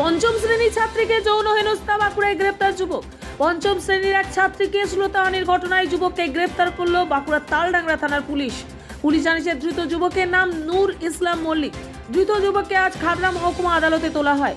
পঞ্চম শ্রেণির ছাত্রীকে যৌন হেনস্থা বাঁকুড়ায় গ্রেপ্তার যুবক। পঞ্চম শ্রেণির এক ছাত্রীকে শ্লোতাহানির ঘটনায় যুবককে গ্রেপ্তার করল বাঁকুড়ার তালডাংরা থানার পুলিশ। পুলিশ জানিয়েছে, ধৃত যুবকের নাম নূর ইসলাম মল্লিক। ধৃত যুবককে আজ খাদরা মহকুমা আদালতে তোলা হয়।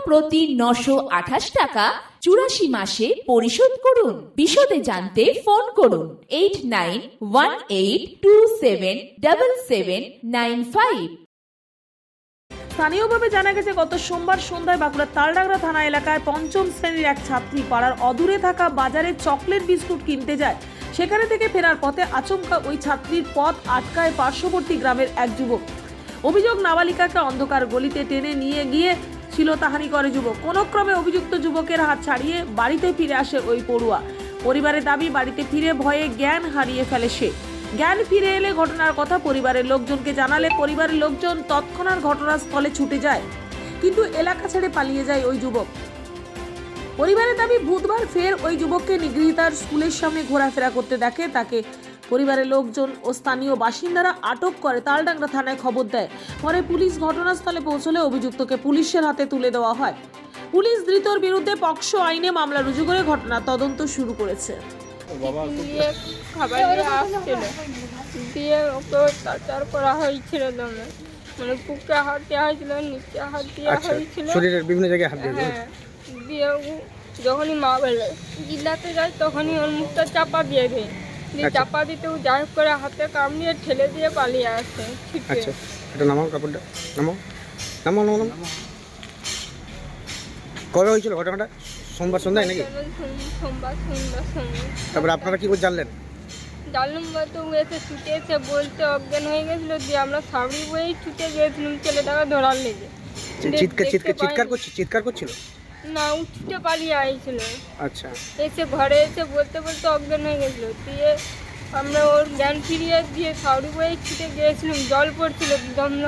প্রতি নশো আঠাশ টাকা চুরাশি মাসে পরিশোধ করুন। বিশদে জানতে ফোন করুন eight nine one eight two seven double seven nine five. স্থানীয়ভাবে জানা গেছে, গত সোমবার সন্ধ্যায় বাঁকুড়ার তালডাংরা থানা এলাকায় পঞ্চম শ্রেণির এক ছাত্রী পাড়ার অদূরে থাকা বাজারে চকলেট বিস্কুট কিনতে যায়। সেখানে থেকে ফেরার পথে আচমকা ওই ছাত্রীর পথ আটকায় পার্শ্ববর্তী গ্রামের এক যুবক। অভিযোগ, নাবালিকাকে অন্ধকার গলিতে টেনে নিয়ে গিয়ে ছিল তাহানি করে যুবক। কোনো ক্রমে অভিযুক্ত যুবকের হাত ছাড়িয়ে বাড়িতে ফিরে আসে ওই পড়ুয়া। পরিবারের দাবি, বাড়িতে ফিরে ভয়ে জ্ঞান হারিয়ে ফেলে সে। জ্ঞান ফিরে এলে ঘটনার কথা পরিবারের লোকজনকে জানালে পরিবারের লোকজন তৎক্ষণাৎ ঘটনাস্থলে ছুটে যায়। কিন্তু এলাকা ছেড়ে পালিয়ে যায় ওই যুবক। পরিবারের দাবি, বুধবার ফের ওই যুবককে নিগৃহীতার স্কুলের সামনে ঘোরাফেরা করতে দেখে তাকে পরিবারের লোকজন ও স্থানীয় বাসিন্দারা আটক করে তালডাংরা থানায় খবর দেয়। পরে পুলিশ ঘটনাস্থলে পৌঁছলে অভিযুক্তকে পুলিশের হাতে তুলে দেওয়া হয়। পুলিশ ধৃতর বিরুদ্ধে পক্সো আইনে মামলা রুজু করে ঘটনা তদন্ত শুরু করেছে। দিয়ে খাবার দিয়ে আসছিল। দিয়ে ওকে অত্যাচার করা হয়েছিল দমে। মানে বুকে হাত দেওয়া হয়েছিল নিচে হাত দেওয়া আচ্ছা হয়েছিল। শরীরের বিভিন্ন জায়গায় হাত দিয়ে হ্যাঁ দিয়ে ও যখনই মা বেলে জিল্লাতে যায় তখনই ওর মুখটা চাপা দিয়ে দেয়। দিয়ে আচ্ছা। চাপা যাই করে হাতে কামড়িয়ে ঠেলে দিয়ে পালিয়ে আসে আচ্ছা এটা নামাও কাপড়টা নামাও। নামাও নামাও নামাও। কবে হয়েছিল ঘটনাটা? সোমবার সন্ধ্যায় নাকি? সোমবার সন্ধ্যা সময় তারপরে আপনারা কি করে জানলেন? জানলাম এসে ছুটে এসে বলতে অজ্ঞান হয়ে গেছিল দিয়ে আমরা সাবড়ি বয়েই ছুটে গিয়েছিলাম ছেলেটাকে ধরার লেগে। চি- চিৎকার চিৎকার চিৎকার। করছে চিৎকার করছিল? না ছুটে পালিয়ে আইছিল। আচ্ছা। এসে ঘরে এসে বলতে বলতে অজ্ঞান হয়ে গেছিল। দিয়ে আমরা ওর জ্ঞান ফিরিয়ে দিয়ে সাউরি বয়ে ছুটে গিয়েছিলাম জল পড়ছিল দমন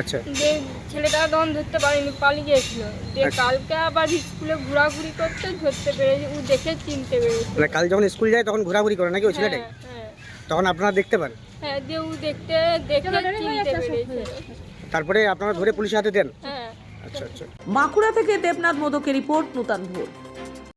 আচ্ছা। দিয়ে ছেলেটাকে তখন ধরতে পারিনি পালিয়ে গিয়েছিল দিয়ে আচ্ছা। কালকে আবার স্কুলে ঘোরাঘুরি করতে ধরতে পেরেছি ও দেখে চিনতে পেরেছি। মানে কাল যখন স্কুল যায় তখন ঘোরাঘুরি করে নাকি ওই ছেলেটাই? হ্যাঁ। হ্যাঁ তখন আপনারা দেখতে পান হ্যাঁ দিয়ে ও দেখতে দেখে চিনতে পেরেছে। তারপরে আপনারা ধরে পুলিশের হাতে দেন? হ্যাঁ আচ্ছা। আচ্ছা থেকে দেবনাথ মোদকের রিপোর্ট নূতন ভোর